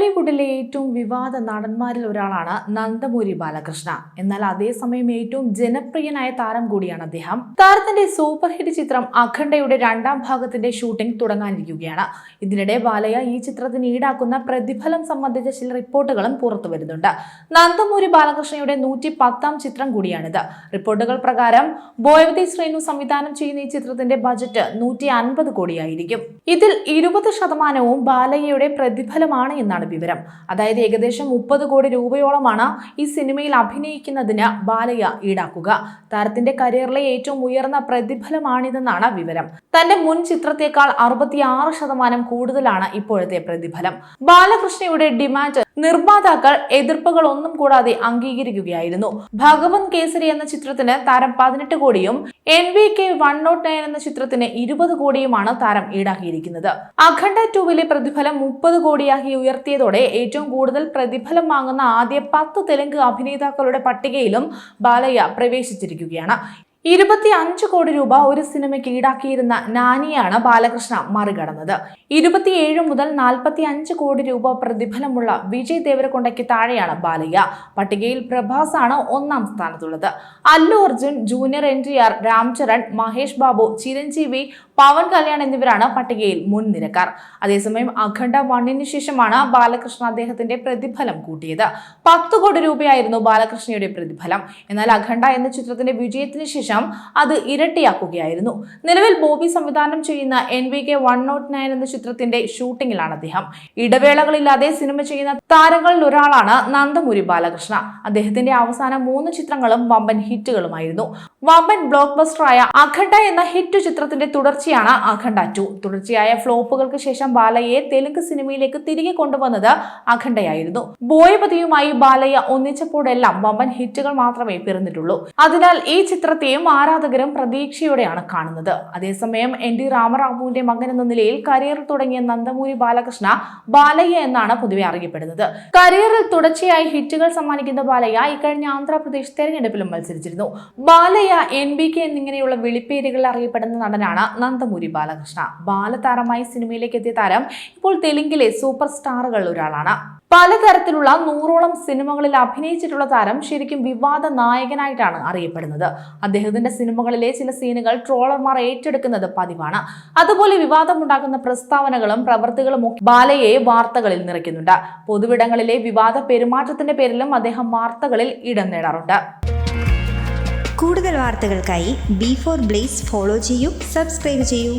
ബോളിവുഡിലെ ഏറ്റവും വിവാദ നടന്മാരിൽ ഒരാളാണ് നന്ദമൂരി ബാലകൃഷ്ണ. എന്നാൽ അതേസമയം ഏറ്റവും ജനപ്രിയനായ താരം കൂടിയാണ് അദ്ദേഹം. താരത്തിന്റെ സൂപ്പർ ഹിറ്റ് ചിത്രം അഖണ്ഡയുടെ രണ്ടാം ഭാഗത്തിന്റെ ഷൂട്ടിംഗ് തുടങ്ങാനിരിക്കുകയാണ്. ഇതിനിടെ ബാലയ ഈ ചിത്രത്തിന് ഈടാക്കുന്ന പ്രതിഫലം സംബന്ധിച്ച ചില റിപ്പോർട്ടുകളും പുറത്തു വരുന്നുണ്ട്. നന്ദമൂരി ബാലകൃഷ്ണയുടെ നൂറ്റി പത്താം ചിത്രം കൂടിയാണിത്. റിപ്പോർട്ടുകൾ പ്രകാരം ബോയവതി ശ്രീനു സംവിധാനം ചെയ്യുന്ന ഈ ചിത്രത്തിന്റെ ബജറ്റ് നൂറ്റി അൻപത് കോടിയായിരിക്കും. ഇതിൽ ഇരുപത് ശതമാനവും ബാലയ്യയുടെ പ്രതിഫലമാണ് എന്നാണ് വിവരം. അതായത് ഏകദേശം മുപ്പത് കോടി രൂപയോളമാണ് ഈ സിനിമയിൽ അഭിനയിക്കുന്നതിന് ബാലയ്യ ഈടാക്കുക. താരത്തിന്റെ കരിയറിലെ ഏറ്റവും ഉയർന്ന പ്രതിഫലമാണിതെന്നാണ് വിവരം. തന്റെ മുൻ ചിത്രത്തേക്കാൾ അറുപത്തിയാറ് ശതമാനം കൂടുതലാണ് ഇപ്പോഴത്തെ പ്രതിഫലം. ബാലകൃഷ്ണയുടെ ഡിമാൻഡ് നിർമ്മാതാക്കൾ എതിർപ്പുകൾ ഒന്നും കൂടാതെ അംഗീകരിക്കുകയായിരുന്നു. ഭഗവത് കേസരി എന്ന ചിത്രത്തിന് താരം പതിനെട്ട് കോടിയും N B K one naught nine എന്ന ചിത്രത്തിന് ഇരുപത് കോടിയുമാണ് താരം ഈടാക്കിയിരിക്കുന്നത്. അഖണ്ഡ ടൂവിലെ പ്രതിഫലം മുപ്പത് കോടിയാക്കി ഉയർത്തിയതോടെ ഏറ്റവും കൂടുതൽ പ്രതിഫലം വാങ്ങുന്ന ആദ്യ പത്ത് തെലുങ്ക് അഭിനേതാക്കളുടെ പട്ടികയിലും ബാലയ്യ പ്രവേശിച്ചിരിക്കുകയാണ്. ഇരുപത്തി അഞ്ച് കോടി രൂപ ഒരു സിനിമയ്ക്ക് ഈടാക്കിയിരുന്ന നാനിയാണ് ബാലകൃഷ്ണ മറികടന്നത്. ഇരുപത്തിയേഴ് മുതൽ നാൽപ്പത്തി അഞ്ച് കോടി രൂപ പ്രതിഫലമുള്ള വിജയ് ദേവരക്കൊണ്ടയ്ക്ക് താഴെയാണ് ബാലയ്യ. പട്ടികയിൽ പ്രഭാസ് ആണ് ഒന്നാം സ്ഥാനത്തുള്ളത്. Allu Arjun junior N T R Ram Charan Mahesh Babu Chiranjeevi Pawan Kalyan എന്നിവരാണ് പട്ടികയിൽ മുൻനിരക്കാർ. അതേസമയം അഖണ്ഡ വണ്ണിന് ശേഷമാണ് ബാലകൃഷ്ണ അദ്ദേഹത്തിന്റെ പ്രതിഫലം കൂട്ടിയത്. പത്ത് കോടി രൂപയായിരുന്നു ബാലകൃഷ്ണയുടെ പ്രതിഫലം. എന്നാൽ അഖണ്ഡ എന്ന ചിത്രത്തിന്റെ വിജയത്തിന് ശേഷം അത് ഇരട്ടിയാക്കുകയായിരുന്നു. നിലവിൽ ബോബി സംവിധാനം ചെയ്യുന്ന N B K one naught nine എന്ന ചിത്രത്തിന്റെ ഷൂട്ടിംഗിലാണ് അദ്ദേഹം. ഇടവേളകളില്ലാതെ സിനിമ ചെയ്യുന്ന താരങ്ങളിൽ ഒരാളാണ് നന്ദമുരി ബാലകൃഷ്ണ. അദ്ദേഹത്തിന്റെ അവസാന മൂന്ന് ചിത്രങ്ങളും വമ്പൻ ഹിറ്റുകളുമായിരുന്നു. വമ്പൻ ബ്ലോക്ക് ബസ്റ്ററായ അഖണ്ഡ എന്ന ഹിറ്റ് ചിത്രത്തിന്റെ തുടർച്ചയാണ് അഖണ്ഡ ടു തുടർച്ചയായ ഫ്ലോപ്പുകൾക്ക് ശേഷം ബാലയെ തെലുങ്ക് സിനിമയിലേക്ക് തിരികെ കൊണ്ടുവന്നത് അഖണ്ഡയായിരുന്നു. ബോയപതിയുമായി ബാലയ്യ ഒന്നിച്ചപ്പോഴെല്ലാം വമ്പൻ ഹിറ്റുകൾ മാത്രമേ പിറന്നിട്ടുള്ളൂ. അതിനാൽ ഈ ചിത്രത്തെയും ആരാധകരും പ്രതീക്ഷയോടെയാണ് കാണുന്നത്. അതേസമയം എൻ ഡി രാമറാവുവിന്റെ മകൻ എന്ന നിലയിൽ കരിയർ തുടങ്ങിയ നന്ദമൂരി ബാലകൃഷ്ണ ബാലയ്യ എന്നാണ് പൊതുവെ അറിയപ്പെടുന്നത്. കരിയറിൽ തുടർച്ചയായി ഹിറ്റുകൾ സമ്മാനിക്കുന്ന ബാലയ്യ ഇക്കഴിഞ്ഞ ആന്ധ്രാപ്രദേശ് തെരഞ്ഞെടുപ്പിലും മത്സരിച്ചിരുന്നു. ബാലയ്യ എൻ ബി കെ എന്നിങ്ങനെയുള്ള വിളിപ്പേരുകളിൽ അറിയപ്പെടുന്ന നടനാണ് നന്ദമൂരി ബാലകൃഷ്ണ. ബാലതാരമായി സിനിമയിലേക്ക് എത്തിയ താരം ഇപ്പോൾ തെലുങ്കിലെ സൂപ്പർ സ്റ്റാറുകളിൽ ഒരാളാണ്. പലതരത്തിലുള്ള നൂറോളം സിനിമകളിൽ അഭിനയിച്ചിട്ടുള്ള താരം ശരിക്കും വിവാദ നായകനായിട്ടാണ് അറിയപ്പെടുന്നത്. അദ്ദേഹത്തിന്റെ സിനിമകളിലെ ചില സീനുകൾ ട്രോളർമാർ ഏറ്റെടുക്കുന്നത് പതിവാണ്. അതുപോലെ വിവാദമുണ്ടാക്കുന്ന പ്രസ്താവനകളും പ്രവൃത്തികളും ബാലയെ വാർത്തകളിൽ നിറയ്ക്കുന്നുണ്ട്. പൊതുവിടങ്ങളിലെ വിവാദ പെരുമാറ്റത്തിന്റെ പേരിലും അദ്ദേഹം വാർത്തകളിൽ ഇടം നേടാറുണ്ട്. കൂടുതൽ വാർത്തകൾക്കായി ബി ഫോർ ബ്ലേസ് ഫോളോ ചെയ്യൂ സബ്സ്ക്രൈബ് ചെയ്യൂ.